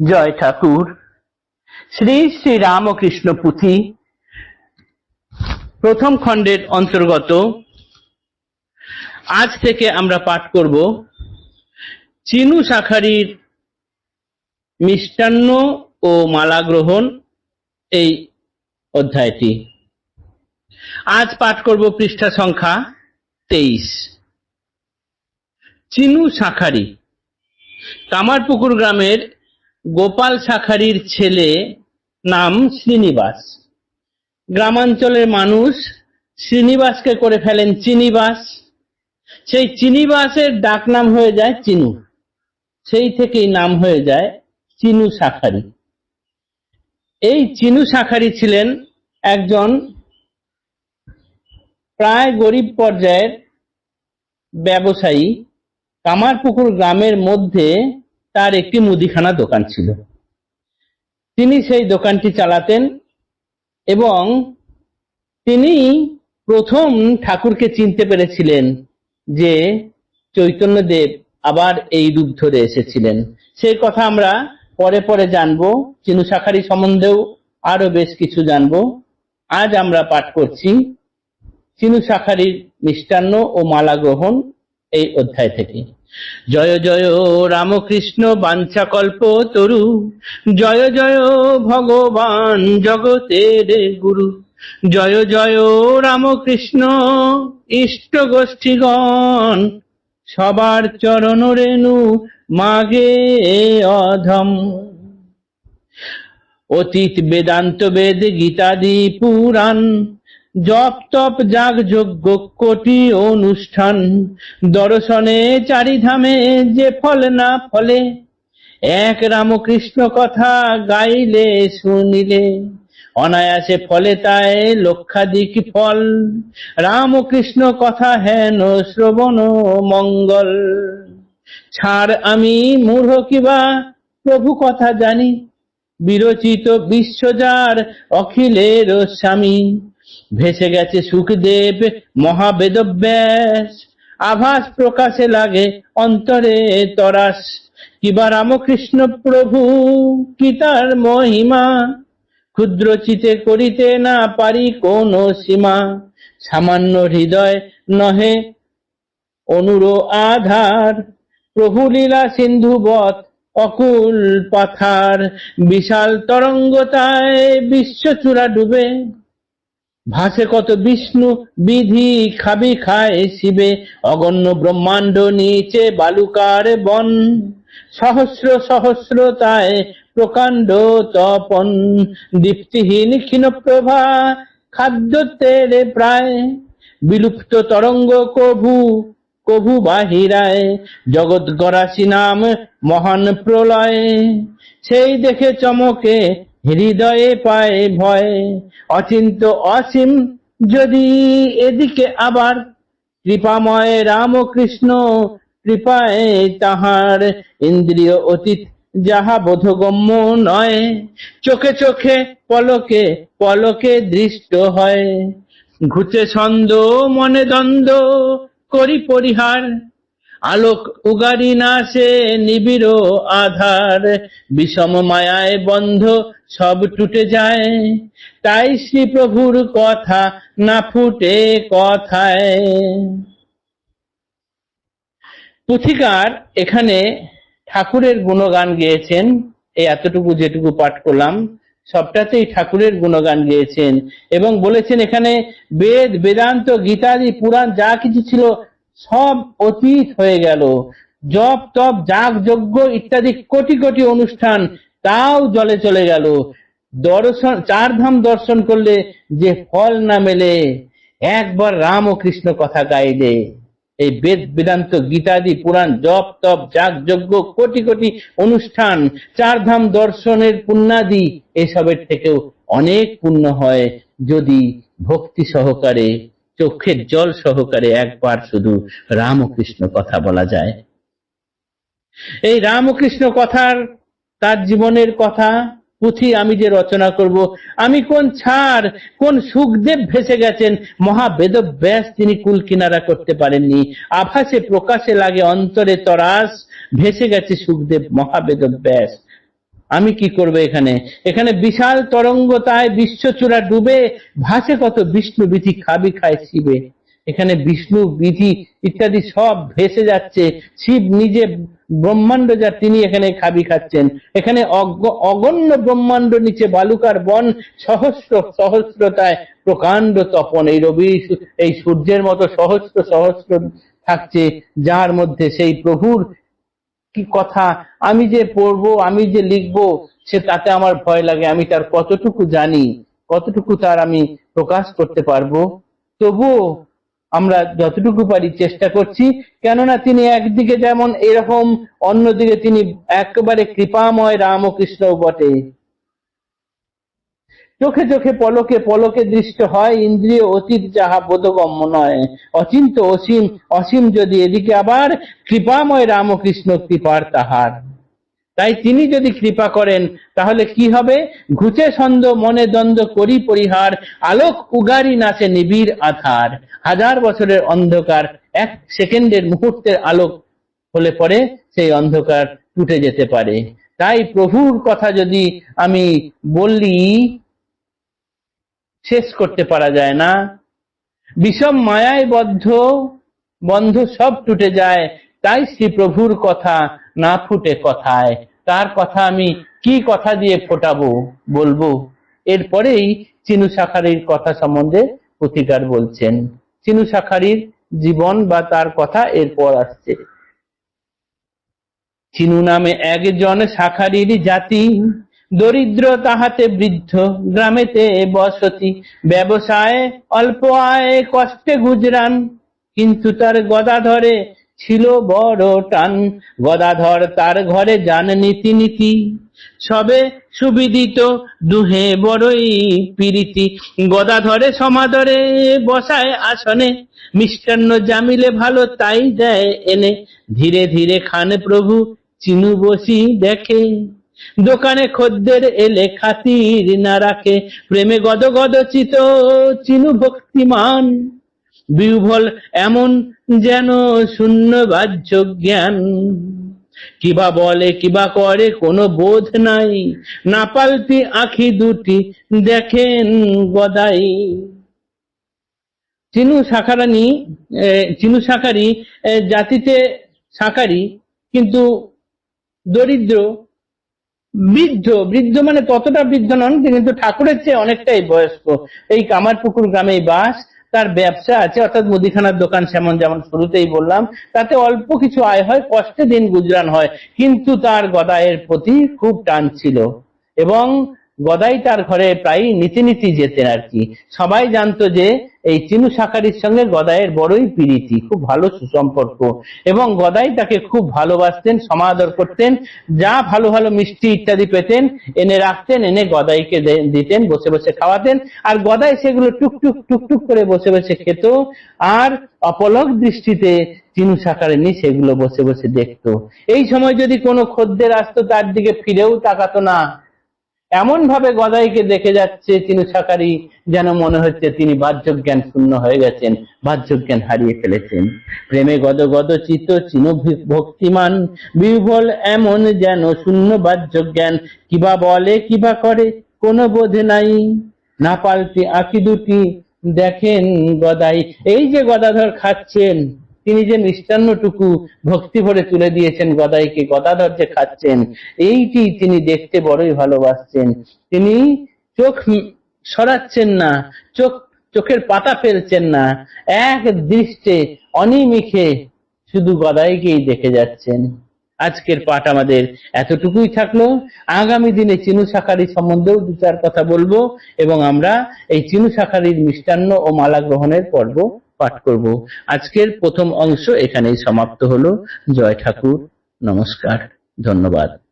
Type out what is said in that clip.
জয় ঠাকুর। শ্রী শ্রী রামকৃষ্ণ পুঁথি প্রথম খণ্ডের অন্তর্গত। আজ থেকে আমরা পাঠ করব চিনু শাখারির মিষ্টান্ন ও মালা গ্রহণ এই অধ্যায়টি। আজ পাঠ করব পৃষ্ঠা সংখ্যা তেইশ। চিনু শাখারি, কামারপুকুর গ্রামের গোপাল শাখারির ছেলে নাম শ্রীনিবাস। গ্রামাঞ্চলের মানুষ শ্রীনিবাসকে করে ফেলেন চিনিবাস। সেই চিনিবাসের ডাক নাম হয়ে যায় চিনু। সেই থেকেই নাম হয়ে যায় চিনু শাখারি। এই চিনু শাখারি ছিলেন একজন প্রায় গরিব পর্যায়ের ব্যবসায়ী। কামারপুকুর গ্রামের মধ্যে তার একটি মুদিখানা দোকান ছিল। তিনি সেই দোকানটি চালাতেন এবং তিনি প্রথম ঠাকুরকে চিনতে পেরেছিলেন যে চৈতন্যদেব আবার এই রূপ ধরে এসেছিলেন। সেই কথা আমরা পরে পরে জানব। চিনু শাখারি সম্বন্ধেও আরও বেশ কিছু জানব। আজ আমরা পাঠ করছি চিনু শাখারির মিষ্টান্ন ও মালা গ্রহণ এই অধ্যায় থেকে। জয় জয় রামকৃষ্ণ বাঞ্ছাকল্প তরু। জয় জয় ভগবান জগতের গুরু। জয় জয় রামকৃষ্ণ ইষ্ট গোষ্ঠীগণ, সবার চরণ রেণু মাগে অধম। অতীত বেদান্ত বেদ গীতাদি পুরাণ জপ তপ যাগ যজ্ঞ কোটি অনুষ্ঠান। দর্শনে চারিধামে যে ফল না ফলে, এক রামকৃষ্ণ কথা গাইলে শুনিলে। অনায়াসে ফলে তাই লক্ষাধিক ফল। রামকৃষ্ণ কথা হেন শ্রবণ মঙ্গল। ছাড় আমি মূঢ় কিবা প্রভু কথা জানি। বিরচিত বিশ্বজার অখিলের স্বামী। ভেসে গেছে সুখদেব মহাবেদব্যাস। আভাস প্রকাশে লাগে অন্তরে তরাস। কিবা রামকৃষ্ণ প্রভু, কি তার মহিমা? ক্ষুদ্র চিতে করিতে না পারি কোন সীমা। সামান্য হৃদয় নহে অনুর আধার। প্রভু লীলা সিন্ধুবৎ অকুল পাথার। বিশাল তরঙ্গতায় বিশ্বচূড়া ডুবে। ভাসে কত বিষ্ণু, বিধি খাবি খায় শিবে, অগণ্য ব্রহ্মাণ্ড নিচে বালুকার বন। সহস্র সহস্রতায় প্রকাণ্ড তপন, দীপ্তিহীন ক্ষীণ প্রভা খাদ্য তেরে প্রায়। বিলুপ্ত তরঙ্গ কভু কভু বাহিরায়, জগৎ গরাসী নাম মহান প্রলয়। সেই দেখে চমকে হৃদয়ে পায় ভয়, অচিন্ত অসীম যদি এদিকে আবার, কৃপাময় রামকৃষ্ণ কৃপায় তাহার ইন্দ্রিয় অতীত যাহা বোধগম্য নয়, চোখে চোখে পলকে পলকে দৃষ্ট হয়। ঘুচে ছন্দ, মনে দ্বন্দ্ব, করি পরিহার আলোক উগারি না সে নিবিড় আধার, বিষম মায়ায় বন্ধ সব টুটে যায়। তাই শ্রী প্রভুর কথা না ফুটে কথায়। পুথিকার এখানে ঠাকুরের গুণগান গেয়েছেন, এই এতটুকু যেটুকু পাঠ করলাম, সবটাতেই ঠাকুরের গুণগান গেয়েছেন এবং বলেছেন এখানে বেদ, বেদান্ত, গীতাদি, পুরাণ যা কিছু ছিল সব অতীত হয়ে গেল। জপ তপ, যাগ, যজ্ঞ ইত্যাদি কোটি কোটি অনুষ্ঠান তাও জলে চলে গেল। দর্শন চার ধাম দর্শন করলে যে ফল না মেলে, একবার রাম ও কৃষ্ণ কথা গাইলে এই বেদ বেদান্ত গীতাদি, পুরাণ, জপ তপ, যাগ, যজ্ঞ কোটি কোটি অনুষ্ঠান চার ধাম দর্শনের পুণ্যাদি, এসবের থেকেও অনেক পুণ্য হয় যদি ভক্তি সহকারে। চোখের জল সহকারে একবার শুধু রামকৃষ্ণ কথা বলা যায়। এই রামকৃষ্ণ কথার, তার জীবনের কথা, পুঁথি আমি যে রচনা করব, আমি কোন ছাড়, কোন সুখদেব ভেসে গেছেন, মহাবেদ ব্যাস তিনি কুল কিনারা করতে পারেননি। আভাসে প্রকাশে লাগে অন্তরে তরাস, ভেসে গেছে সুখদেব মহাবেদ ব্যাস। আমি কি করব এখানে? এখানে বিশাল তরঙ্গতায় বিশ্বচূড়া ডুবে ভাসে কত বিষ্ণু বিধি খাবি খায় শিবে। এখানে বিষ্ণু বিধি ইত্যাদি সব ভেসে যাচ্ছে। শিব নিজে ব্রহ্মাণ্ড যা তিনি এখানে খাবি খাচ্ছেন। এখানে অগণ্য ব্রহ্মাণ্ড নিচে বালুকার বন সহস্র সহস্রতায় প্রকাণ্ড তপন। এই রবি এই সূর্যের মতো সহস্র সহস্র থাকছে, যার মধ্যে সেই প্রভুর কি কথা? আমি যে পড়ব, আমি যে লিখব, সে তাতে আমার ভয় লাগে। আমি তার কতটুকু জানি, কতটুকু তার আমি প্রকাশ করতে পারব? তবুও আমরা যতটুকু পারি চেষ্টা করছি, কেননা তিনি একদিকে যেমন এরকম, অন্যদিকে তিনি একবারে কৃপাময় রামকৃষ্ণ বটে। চোখে চোখে পলকে পলকে দৃষ্ট হয়, ইন্দ্রিয় অতীত যাহা বোধগম্য নয়। অচিন্ত অসীম অসীম যদি এদিকে আবার, কৃপাময় রামকৃষ্ণ কৃপার তাহার। তাই তিনি যদি কৃপা করেন, তাহলে কি হবে? ঘুচে ছন্দ, মনে দ্বন্দ্ব করি পরিহার, আলোক উগারি নাচে নিবিড় আধার। হাজার বছরের অন্ধকার, এক সেকেন্ডের মুহূর্তের আলোক হলে পরে সেই অন্ধকার টুটে যেতে পারে। তাই প্রভুর কথা যদি আমি বললি শেষ করতে পারা যায় না। বিষম মায়ায় বদ্ধ, বন্ধ সব টুটে যায়। তাই শ্রী প্রভুর কথা না ফুটে কথায়। তার কথা আমি কি কথা দিয়ে ফোটাবো বলব? এরপরেই চিনু শাখারির কথা সম্বন্ধে প্রতিকার বলছেন। চিনু শাখারির জীবন বা তার কথা এরপর আসছে। চিনু নামে একজন শাখারির জাতি। দরিদ্র তাহাতে বৃদ্ধ, গ্রামেতে বসতি, ব্যবসায় অল্প আয় কষ্টে গুজরান। কিন্তু তার গদাধরে ছিল বড় টান। গদাধর তার ঘরে যান নীতি নীতি সবে সুবিদিত দুহে বড়ই প্রীতি। গদাধরে সমাদরে বসায় আসনে। মিষ্টান্ন জামিলে ভালো তাই দেয় এনে। ধীরে ধীরে খান প্রভু, চিনু বসি দেখে। দোকানে খদ্দের এলে খাতির না রাখে প্রেমে গদ গদ চিত চিনু ভক্তিমান। বিহ্বল এমন যেন শূন্য বাহ্য জ্ঞান। কিবা বলে কিবা করে কোনো বোধ নাই। না পাল্টি আখি দুটি দেখেন গদাই। চিনু আহ, চিনু আহ, জাতিতে শাকারি কিন্তু দরিদ্র বৃদ্ধ বৃদ্ধ মানে ততটা বৃদ্ধ নন কিন্তু ঠাকুরের চেয়ে অনেকটাই বয়স্ক। এই কামারপুকুর গ্রামেই বাস, তার ব্যবসা আছে, অর্থাৎ মুদিখানার দোকান সেমন যেমন শুরুতেই বললাম। তাতে অল্প কিছু আয় হয়, কষ্টে দিন গুজরান হয়, কিন্তু তার গদায়ের প্রতি খুব টান ছিল। এবং গদাই তার ঘরে প্রায় নীতি নীতি যেতেন আর কি। সবাই জানতো যে এই চিনু শাকারির সঙ্গে গদায়ের বড়ই প্রীতি, খুব ভালো সুসম্পর্ক এবং গদাই তাকে খুব ভালোবাসতেন, সমাদর করতেন, যা ভালো ভালো মিষ্টি ইত্যাদি পেতেন, এনে রাখতেন, এনে গদাইকে দিতেন, বসে বসে খাওয়াতেন। আর গদাই সেগুলো টুকটুক টুকটুক করে বসে বসে খেত আর অপলক দৃষ্টিতে চিনু শাকারিনী সেগুলো বসে বসে দেখতো। এই সময় যদি কোনো খদ্দের আসতো, তার দিকে ফিরেও তাকাতো না। এমন ভাবে গদাইকে দেখে যাচ্ছে তিনি সাকারি যেন মনে হচ্ছে তিনি বাহ্য জ্ঞান শূন্য হয়ে গেছেন বাহ্য জ্ঞান হারিয়ে ফেলেছেন। প্রেমে গদ গদ চিত চিন ভক্তিমান বিহ্বল এমন যেন শূন্য বাহ্য জ্ঞান কিবা বলে, কিবা করে, কোনো বোধে নাই। না পাল্টে আঁকি দুটি দেখেন গদাই। এই যে গদাধর খাচ্ছেন তিনি যে মিষ্টান্নটুকু ভক্তি ভরে তুলে দিয়েছেন গদাইকে, গদাধর যে খাচ্ছেন, এইটি তিনি দেখতে বড়ই ভালোবাসছেন। তিনি চোখ সরাচ্ছেন না, চোখ, চোখের পাতা ফেলছেন না, এক দৃষ্টে অনিমিখে শুধু গদাইকেই দেখে যাচ্ছেন। আজকের পাঠ আমাদের এতটুকুই থাকল। আগামী দিনে চিনু শাকারি সম্বন্ধেও দু চার কথা বলব এবং আমরা এই চিনু শাকারির মিষ্টান্ন ও মালা গ্রহণের পর্ব পাঠ করব। আজকের প্রথম অংশ এখানেই সমাপ্ত হলো। জয় ঠাকুর। নমস্কার। ধন্যবাদ।